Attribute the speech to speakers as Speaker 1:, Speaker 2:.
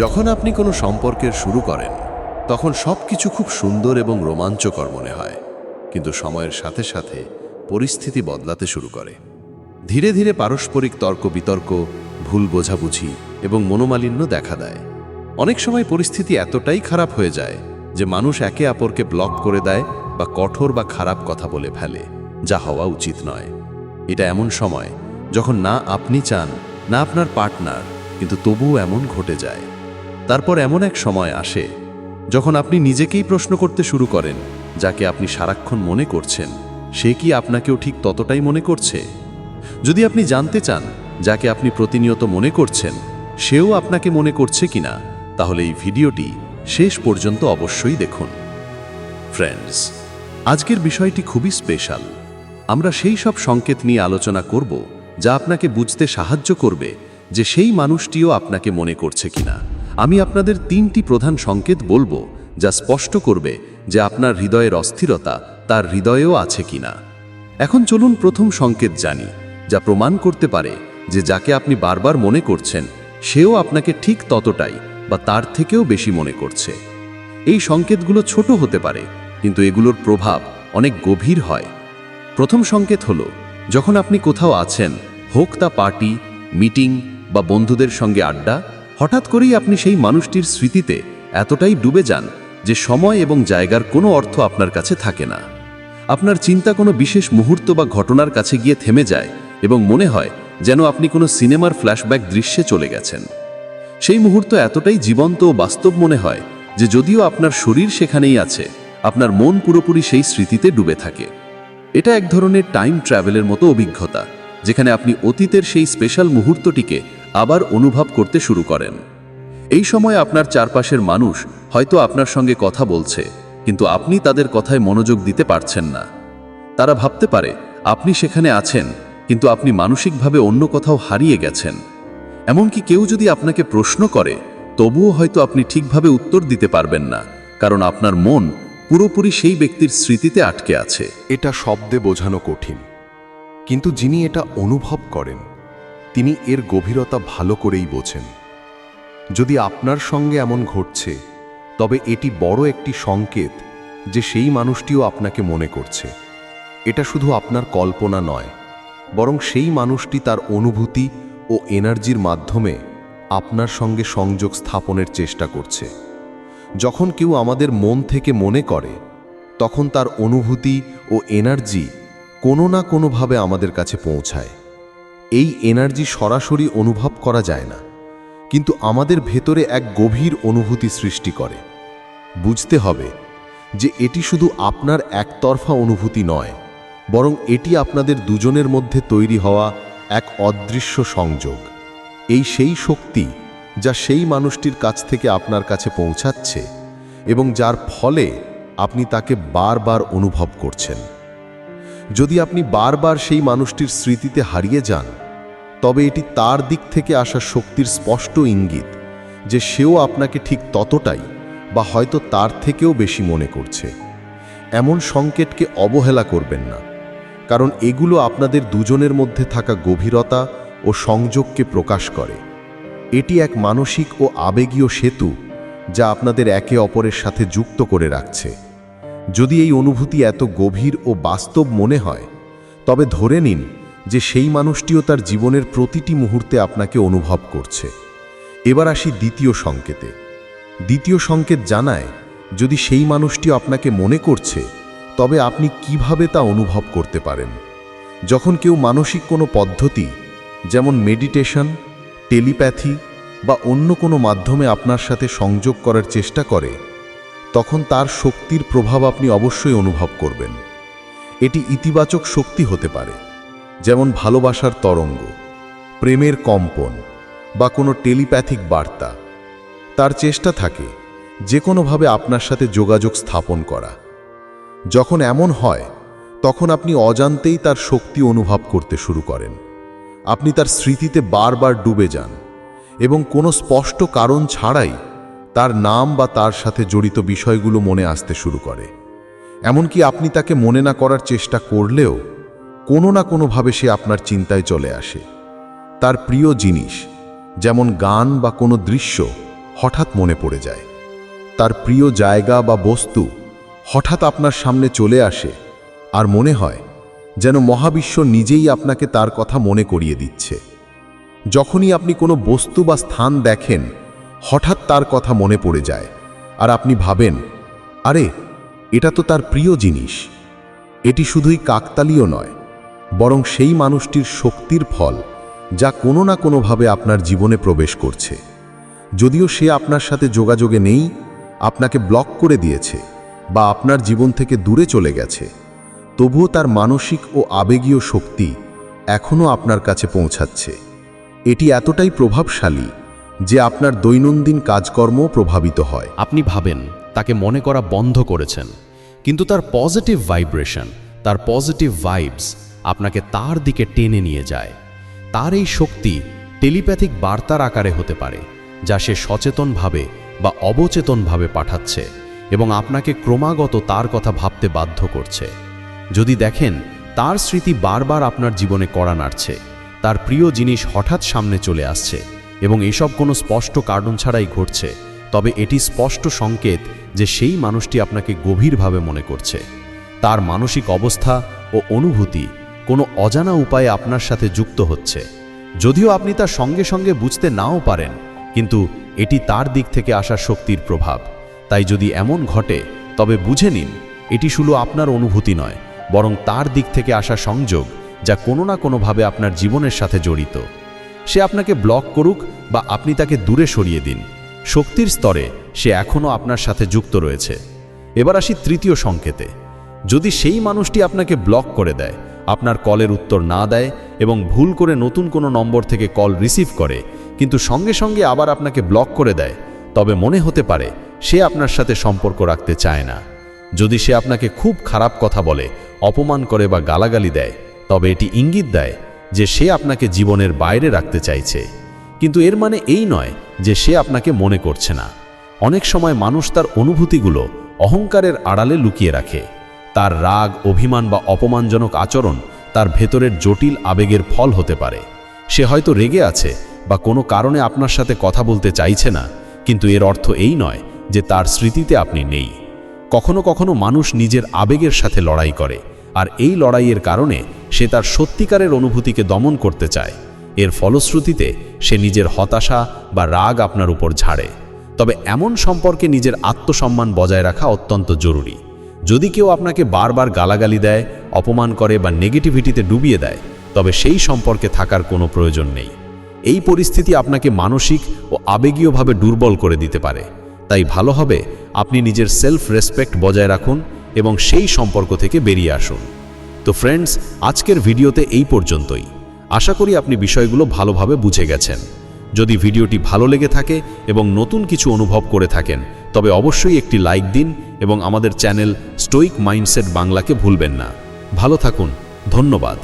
Speaker 1: যখন আপনি কোনো সম্পর্কের শুরু করেন, তখন সব কিছু খুব সুন্দর এবং রোমাঞ্চকর মনে হয়। কিন্তু সময়ের সাথে সাথে পরিস্থিতি বদলাতে শুরু করে। ধীরে ধীরে পারস্পরিক তর্ক, বিতর্ক, ভুল বোঝাবুঝি এবং মনোমালিন্য দেখা দেয়। অনেক সময় পরিস্থিতি এতটাই খারাপ হয়ে যায় যে মানুষ একে অপরকে ব্লক করে দেয় বা কঠোর বা খারাপ কথা বলে ফেলে, যা হওয়া উচিত নয়। এটা এমন সময় যখন না আপনি চান, না আপনার পার্টনার, কিন্তু তবুও এমন ঘটে যায়। তারপর এমন এক সময় আসে, যখন আপনি নিজেকেই প্রশ্ন করতে শুরু করেন, যাকে আপনি সারাক্ষণ মনে করছেন, সে কি আপনাকেও ঠিক ততটাই মনে করছে? যদি আপনি জানতে চান, যাকে আপনি প্রতিনিয়ত মনে করছেন, সেও আপনাকে মনে করছে কিনা, তাহলে এই ভিডিওটি শেষ পর্যন্ত অবশ্যই দেখুন। ফ্রেন্ডস আজকের বিষয়টি খুবই স্পেশাল আমরা সেই সব সংকেত নিয়ে আলোচনা করব, যা আপনাকে বুঝতে সাহায্য করবে যে সেই মানুষটিও আপনাকে মনে করছে কিনা। আমি আপনাদের তিনটি প্রধান সংকেত বলব, যা স্পষ্ট করবে যে আপনার হৃদয়ের অস্থিরতা তার হৃদয়েও আছে কিনা। এখন চলুন প্রথম সংকেত জানি, যা প্রমাণ করতে পারে যে যাকে আপনি বারবার মনে করছেন, সেও আপনাকে ঠিক ততটাই বা তার থেকেও বেশি মনে করছে। এই সংকেতগুলো ছোট হতে পারে, কিন্তু এগুলোর প্রভাব অনেক গভীর হয়। প্রথম সংকেত হলো, যখন আপনি কোথাও আছেন, হোক তা পার্টি, মিটিং বা বন্ধুদের সঙ্গে আড্ডা হঠাৎ করেই আপনি সেই মানুষটির স্মৃতিতে এতটাই ডুবে যান যে সময় এবং জায়গার কোনো অর্থ আপনার কাছে থাকে না। আপনার চিন্তা কোনো বিশেষ মুহূর্ত বা ঘটনার কাছে গিয়ে থেমে যায় এবং মনে হয় যেন আপনি কোনো সিনেমার ফ্ল্যাশব্যাক দৃশ্যে চলে গেছেন। সেই মুহূর্ত এতটাই জীবন্ত ও বাস্তব মনে হয় যে যদিও আপনার শরীর সেখানেই আছে, আপনার মন পুরোপুরি সেই স্মৃতিতে ডুবে থাকে। এটা এক ধরনের টাইম ট্রাভেলের মতো অভিজ্ঞতা, যেখানে আপনি অতীতের সেই স্পেশাল মুহূর্তটিকে আবার অনুভব করতে শুরু করেন। এই সময় আপনার চারপাশের মানুষ হয়তো আপনার সঙ্গে কথা বলছে, কিন্তু আপনি তাদের কথায় মনোযোগ দিতে পারছেন না। তারা ভাবতে পারে, আপনি সেখানে আছেন, কিন্তু আপনি মানসিকভাবে অন্য কোথাও হারিয়ে গেছেন। এমনকি কেউ যদি আপনাকে প্রশ্ন করে, তবুও হয়তো আপনি ঠিকভাবে উত্তর দিতে পারবেন না, কারণ আপনার মন পুরোপুরি সেই ব্যক্তির স্মৃতিতে আটকে আছে।
Speaker 2: এটা শব্দে বোঝানো কঠিন, কিন্তু যিনি এটা অনুভব করেন তিনি এর গভীরতা ভালো করেই বোঝেন। যদি আপনার সঙ্গে এমন ঘটছে, তবে এটি বড় একটি সংকেত যে সেই মানুষটিও আপনাকে মনে করছে। এটা শুধু আপনার কল্পনা নয়, বরং সেই মানুষটি তার অনুভূতি ও এনার্জির মাধ্যমে আপনার সঙ্গে সংযোগ স্থাপনের চেষ্টা করছে। যখন কেউ আমাদের মন থেকে মনে করে, তখন তার অনুভূতি ও এনার্জি কোনো না কোনোভাবে আমাদের কাছে পৌঁছায়। এই এনার্জি সরাসরি অনুভব করা যায় না, কিন্তু আমাদের ভেতরে এক গভীর অনুভূতি সৃষ্টি করে। বুঝতে হবে যে এটি শুধু আপনার একতরফা অনুভূতি নয়, বরং এটি আপনাদের দুজনের মধ্যে তৈরি হওয়া এক অদৃশ্য সংযোগ। এই সেই শক্তি যা সেই মানুষটির কাছ থেকে আপনার কাছে পৌঁছাচ্ছে এবং যার ফলে আপনি তাকে বারবার অনুভব করছেন। যদি আপনি বারবার সেই মানুষটির স্মৃতিতে হারিয়ে যান, তবে এটি তার দিক থেকে আসা শক্তির স্পষ্ট ইঙ্গিত যে সেও আপনাকে ঠিক ততটাই বা হয়তো তার থেকেও বেশি মনে করছে। এমন সংকেতকে অবহেলা করবেন না, কারণ এগুলো আপনাদের দুজনের মধ্যে থাকা গভীরতা ও সংযোগকে প্রকাশ করে। এটি এক মানসিক ও আবেগীয় সেতু যা আপনাদের একে অপরের সাথে যুক্ত করে রাখছে। যদি এই অনুভূতি এত গভীর ও বাস্তব মনে হয়, তবে ধরে নিন যে সেই মানুষটিও তার জীবনের প্রতিটি মুহূর্তে আপনাকে অনুভব করছে। এবার আসি দ্বিতীয় সংকেতে। দ্বিতীয় সংকেত জানায়, যদি সেই মানুষটি আপনাকে মনে করছে, তবে আপনি কীভাবে তা অনুভব করতে পারেন? যখন কেউ মানসিক কোনো পদ্ধতি, যেমন মেডিটেশন, টেলিপ্যাথি বা অন্য কোনো মাধ্যমে আপনার সাথে সংযোগ করার চেষ্টা করে তখন তার শক্তির প্রভাব আপনি অবশ্যই অনুভব করবেন। এটি ইতিবাচক শক্তি হতে পারে, যেমন ভালোবাসার তরঙ্গ, প্রেমের কম্পন, বা কোনো টেলিপ্যাথিক বার্তা। তার চেষ্টা থাকে যে কোনোভাবে আপনার সাথে যোগাযোগ স্থাপন করা। যখন এমন হয়, তখন আপনি অজান্তেই তার শক্তি অনুভব করতে শুরু করেন। আপনি তার স্মৃতিতে বারবার ডুবে যান, এবং কোনো স্পষ্ট কারণ ছাড়াই তার নাম বা তার সাথে জড়িত বিষয়গুলো মনে আসতে শুরু করে। এমনকি আপনি তাকে মনে না করার চেষ্টা করলেও, কোনো না কোনোভাবে সে আপনার চিন্তায় চলে আসে। তার প্রিয় জিনিস, যেমন গান বা কোনো দৃশ্য,
Speaker 1: হঠাৎ মনে পড়ে যায়। তার প্রিয় জায়গা বা বস্তু, হঠাৎ আপনার সামনে চলে আসে আর মনে হয় যেন মহাবিশ্ব নিজেই আপনাকে তার কথা মনে করিয়ে দিচ্ছে। যখনই আপনি কোনো বস্তু বা স্থান দেখেন হঠাৎ তার কথা মনে পড়ে যায়, আর আপনি ভাবেন, আরে, এটা তো তার প্রিয় জিনিস। এটি শুধুই কাকতালীয় নয়, বরং সেই মানুষটির শক্তির ফল যা কোনো না কোনোভাবে আপনার জীবনে প্রবেশ করছে। যদিও সে আপনার সাথে যোগাযোগে নেই, আপনাকে ব্লক করে দিয়েছে বা আপনার জীবন থেকে দূরে চলে গেছে, তবুও তার মানসিক ও আবেগীয় শক্তি এখনও আপনার কাছে পৌঁছাচ্ছে। এটি এতটাই প্রভাবশালী যে আপনার দৈনন্দিন কাজকর্ম প্রভাবিত হয়।
Speaker 2: আপনি ভাবেন, তাকে মনে করা বন্ধ করেছেন, কিন্তু তার পজিটিভ ভাইব্রেশন, তার পজিটিভ ভাইবস আপনাকে তার দিকে টেনে নিয়ে যায়। তার এই শক্তি টেলিপ্যাথিক বার্তার আকারে হতে পারে, যা সে সচেতনভাবে বা অবচেতনভাবে পাঠাচ্ছে এবং আপনাকে ক্রমাগত তার কথা ভাবতে বাধ্য করছে। যদি দেখেন, তার স্মৃতি বারবার আপনার জীবনে কড়া নাড়ছে, তার প্রিয় জিনিস হঠাৎ সামনে চলে আসছে এবং এসব কোনো স্পষ্ট কারণ ছাড়াই ঘটছে, তবে এটি স্পষ্ট সংকেত যে সেই মানুষটি আপনাকে গভীরভাবে মনে করছে। তার মানসিক অবস্থা ও অনুভূতি কোনো অজানা উপায়ে আপনার সাথে যুক্ত হচ্ছে। যদিও আপনি তার সঙ্গে সঙ্গে বুঝতে নাও পারেন, কিন্তু এটি তার দিক থেকে আসা শক্তির প্রভাব। তাই যদি এমন ঘটে, তবে বুঝে নিন, এটি শুধু আপনার অনুভূতি নয়, বরং তার দিক থেকে আসা সংযোগ যা কোনো না কোনোভাবে আপনার জীবনের সাথে জড়িত। সে আপনাকে ব্লক করুক বা আপনি তাকে দূরে সরিয়ে দিন। শক্তির স্তরে সে এখনও আপনার সাথে যুক্ত রয়েছে। এবার আসি তৃতীয় সংকেতে। যদি সেই মানুষটি আপনাকে ব্লক করে দেয়, আপনার কলের উত্তর না দেয় এবং ভুল করে নতুন কোনো নম্বর থেকে কল রিসিভ করে, কিন্তু সঙ্গে সঙ্গে আবার আপনাকে ব্লক করে দেয়, তবে মনে হতে পারে সে আপনার সাথে সম্পর্ক রাখতে চায় না। যদি সে আপনাকে খুব খারাপ কথা বলে, অপমান করে বা গালাগালি দেয়, তবে এটি ইঙ্গিত দেয় যে সে আপনাকে জীবনের বাইরে রাখতে চাইছে। কিন্তু এর মানে এই নয় যে সে আপনাকে মনে করছে না। অনেক সময় মানুষ তার অনুভূতিগুলো অহংকারের আড়ালে লুকিয়ে রাখে। তার রাগ, অভিমান বা অপমানজনক আচরণ তার ভেতরের জটিল আবেগের ফল হতে পারে। সে হয়তো রেগে আছে বা কোনো কারণে আপনার সাথে কথা বলতে চাইছে না, কিন্তু এর অর্থ এই নয় যে তার স্মৃতিতে আপনি নেই। কখনো কখনো মানুষ নিজের আবেগের সাথে লড়াই করে, আর এই লড়াইয়ের কারণে সে তার সত্যিকারের অনুভূতিকে দমন করতে চায়। এর ফলশ্রুতিতে সে নিজের হতাশা বা রাগ আপনার উপর ঝাড়ে। তবে এমন সম্পর্কে নিজের আত্মসম্মান বজায় রাখা অত্যন্ত জরুরি। যদি কেউ আপনাকে বারবার গালাগালি দেয়, অপমান করে বা নেগেটিভিটিতে ডুবিয়ে দেয়, তবে সেই সম্পর্কে থাকার কোনো প্রয়োজন নেই। এই পরিস্থিতি আপনাকে মানসিক ও আবেগীয়ভাবে দুর্বল করে দিতে পারে। তাই ভালো হবে আপনি নিজের সেলফ রেসপেক্ট বজায় রাখুন এবং সেই সম্পর্ক থেকে বেরিয়ে আসুন। তো ফ্রেন্ডস আজকের ভিডিওতে এই পর্যন্তই। আশা করি আপনি বিষয়গুলো ভালোভাবে বুঝে গেছেন। যদি ভিডিওটি ভালো লেগে থাকে এবং নতুন কিছু অনুভব করে থাকেন, তবে অবশ্যই একটি লাইক দিন এবং আমাদের চ্যানেল স্টোইক মাইন্ডসেট বাংলাকে ভুলবেন না। ভালো থাকুন, ধন্যবাদ।